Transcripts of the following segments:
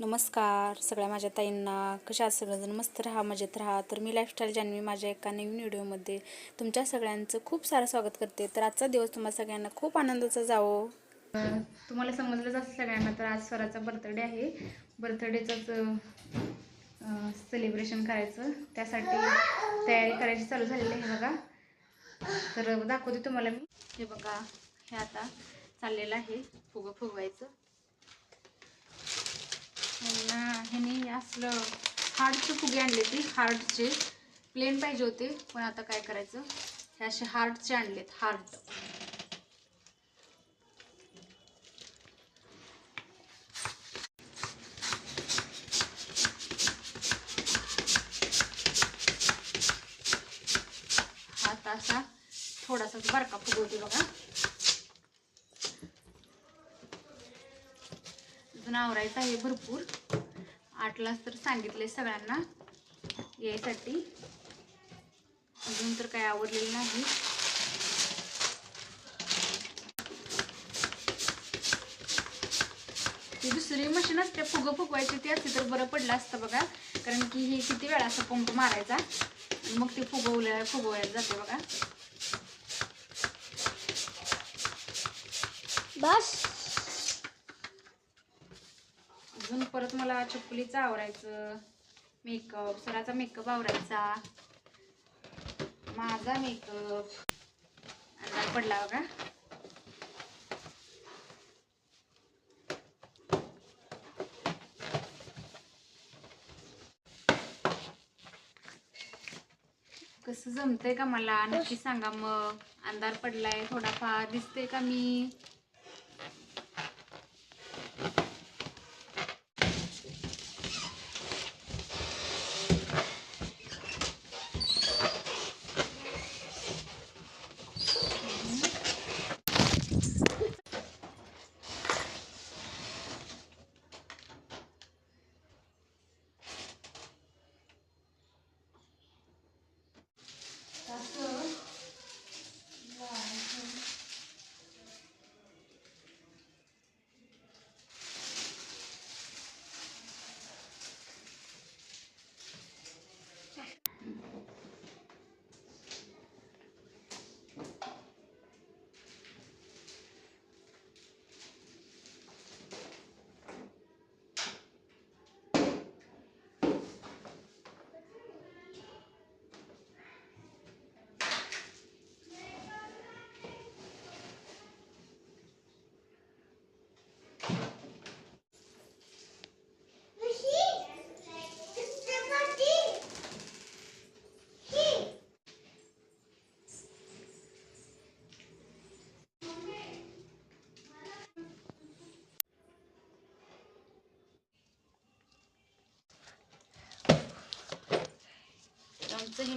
नमस्कार सगळ्या माझ्या ताईंना. कशा आहात सगळेजण? मस्त राहा मजेत राहा. तर मी लाईफस्टाईल जान्हवी माझ्या एका नवीन व्हिडिओमध्ये तुमच्या सगळ्यांचं खूप सारं स्वागत करते. तर आजचा दिवस तुम्हाला सगळ्यांना खूप आनंदाचा जावो. तुम्हाला समजलंच असं सगळ्यांना तर आज स्वराचा बर्थडे आहे. बर्थडेचंच सेलिब्रेशन करायचं. त्यासाठी तयारी करायची चालू झालेली आहे बघा. तर दाखवते तुम्हाला मी. हे बघा हे आता चाललेलं आहे फुगं फुगवायचं. ह्यांना ह्याने असलं हार्टचे फुगे आणले ती हार्टचे प्लेन पाहिजे होते पण आता काय करायचं? हे असे हार्टचे आणलेत हार्ट हात असा थोडासा बारका फुगवते बघा. अजून आवरायचं आहे भरपूर. आठलाच तर सांगितले सगळ्यांना. यायसाठी. अजून तर काय आवडलेलं नाही. ती दुसरी मशीन असते फुगं फुगवायची. ती असते तर बरं पडलं असतं बघा. कारण की हे किती वेळा असं पंप मारायचा. मग ते फुगवल्या फुगवायला जाते बघा. बस. अजून परत मला चप्पलीचं आवरायचं मेकअप सराचा मेकअप आवरायचा. माझा मेकअप अंदाज पडला बघा. कसं जमतंय का मला? नक्की सांगा मग. अंधार पडलाय थोडाफार. दिसते का मी?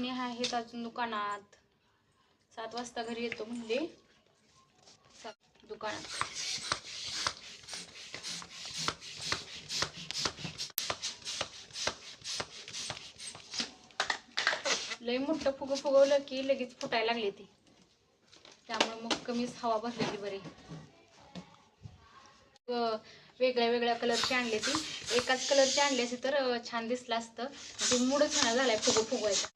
आमचं आहेत अजून दुकानात. सात वाजता घरी येतो म्हणजे दुकानात. लई मोठं फुगं फुगवलं की लगेच फुटायला लागली ती. त्यामुळे मग कमीच हवा भरलेली बरी. वेगळ्या वेगळ्या कलरची आणली ती. एकाच कलरची आणली असती तर छान दिसलं असतं. ते मूडच छान झालाय फुगं फुगवायचा.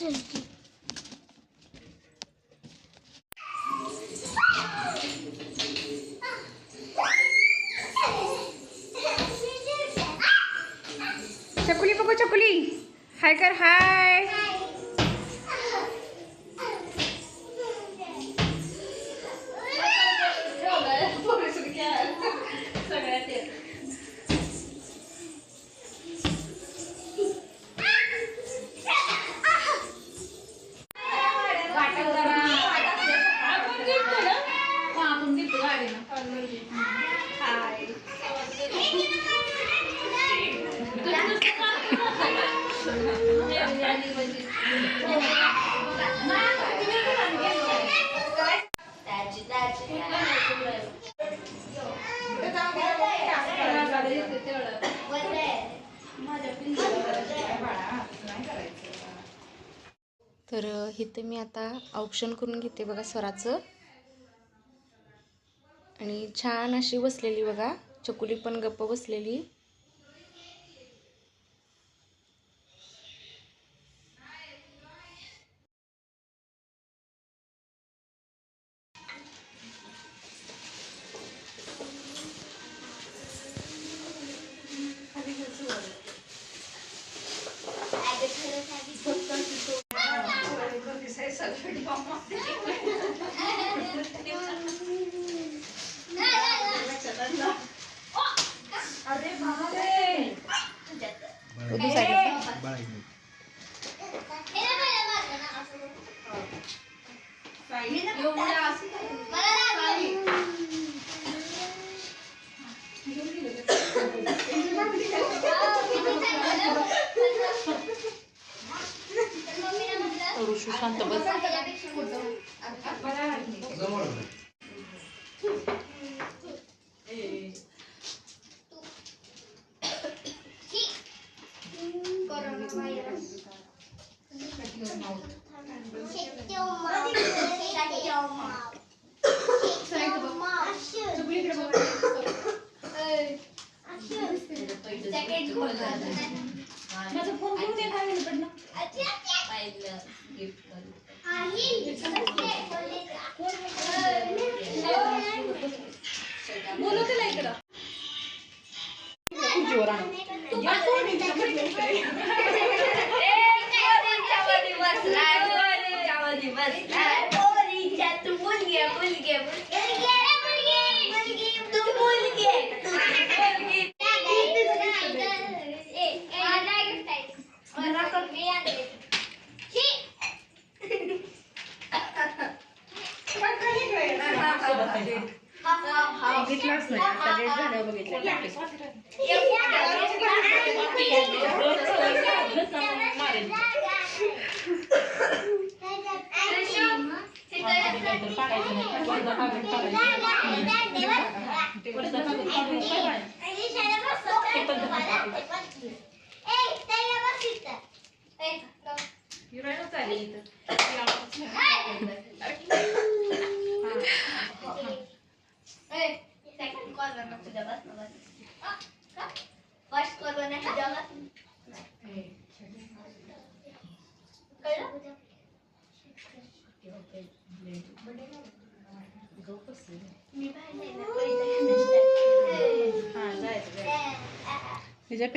चकुली बघू चकुली. हाय कर हाय. इथे मी आता ऑप्शन करून घेते बघा स्वराचं. आणि छान अशी बसलेली बघा. चकुली पण गप्प बसलेली. Okay. बघितलंच नाही. आता डेट झाल्यावर बघितलं हिरोईन चालली इथं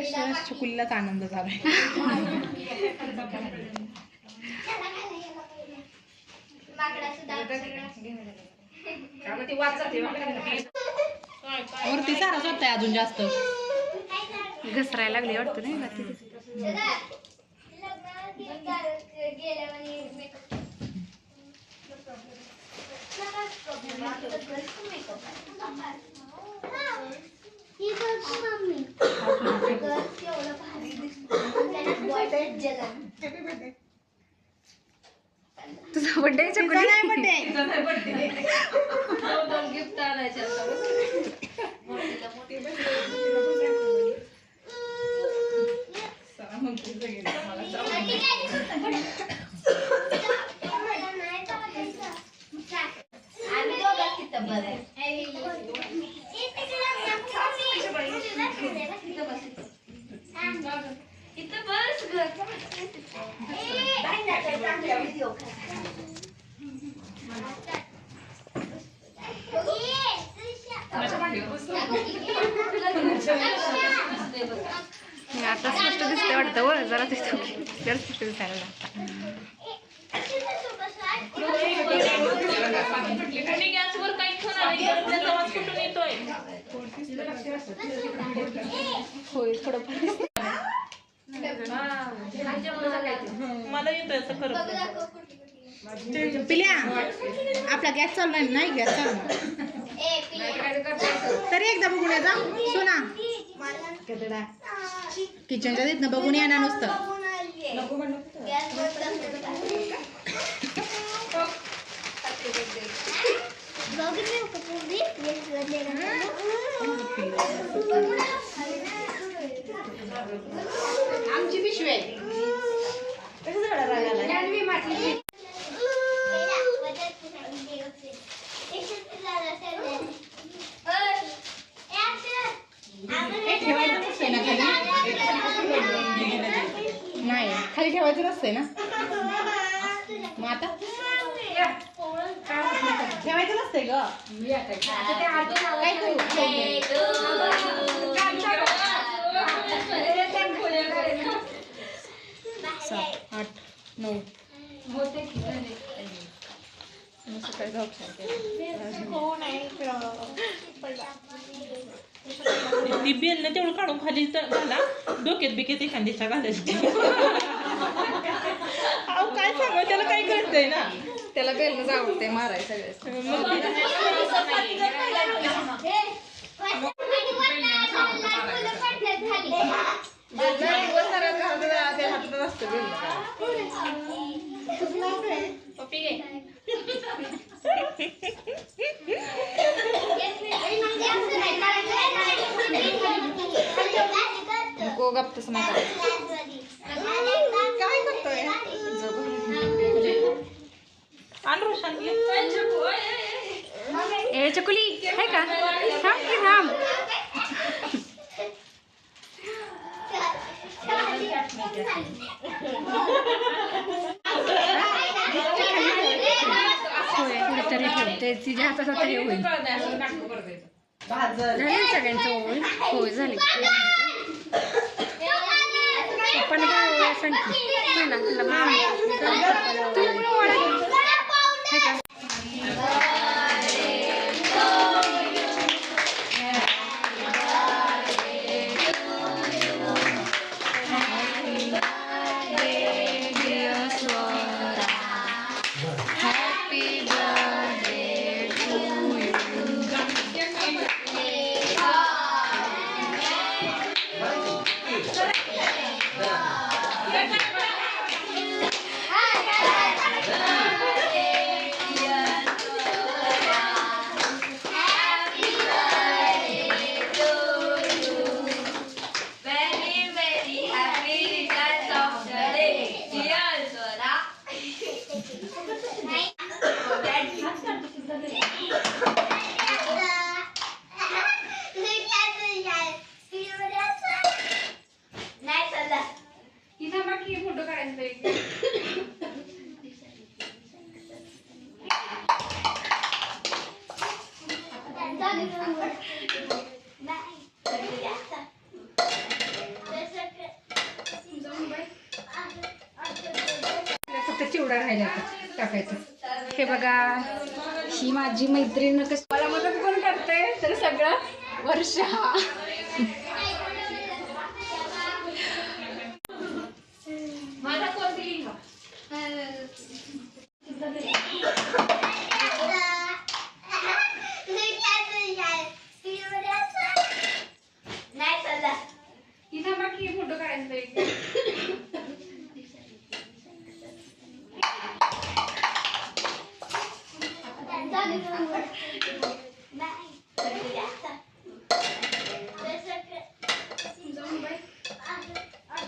त्याच्यापेक्षा चकुलीलाच आनंद झालाय. वरती साराच होताय अजून जास्त. घसरायला लागली वाटतं नाही का ती तुझा बड्डे चकुली गिफ्ट आणायचे आम्ही दोघं तिथं बरं इथं बस आता स्पष्ट दिसते वाटतं व जरा दिसतो की जरा स्पष्ट दिसायला लागतं होय थोडंफार दिसतं. पिल्या आपला गॅस चालू आहे नाही गॅस चालू तरी एकदा बघून या जा सोना. किचनच्या तिथनं बघून या ना नुसतं. नसतंय ना? मग आता? ठेवायचं नसतंय ग. काय करू? सात आठ नऊ. मग सकाळी जाऊ ती बेल ना तेवढं काढून खाली तर घाला डोक्यात बिकेत एखाद्याच्या घालायची. काय सांगा त्याला काय कळतंय ना? त्याला बेलनं आवडते माराय सगळे मग ते- नको गप्प तसं नाही करायचं ए चकुली आहे का? थांब की थांब होय कुठेतरी ठेवते. तिच्या हातात तरी होईल. झाली सगळ्यांचं होईल होय झाले. पण काय सांगते ना मामा तू आहे फक्त राहिला टाकायचं. हे बघा ही माझी मैत्रीण कशी मला मदत पण करते तर सगळं वर्ष माझा कोण दिली नाही चला इथं मग की फोटो काढायचा एक.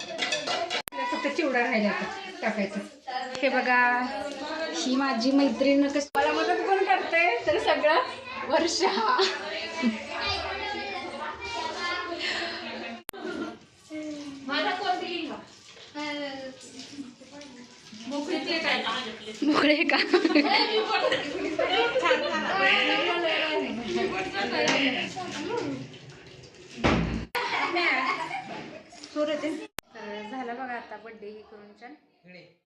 फक्त चिवडा राहिला आता टाकायचं हे बघा ही माझी मैत्रीण कशी मला मदत कोण करते? तर सगळं वर्ष. मोकळे का? झालं बघा आता बर्थडे हे करून छान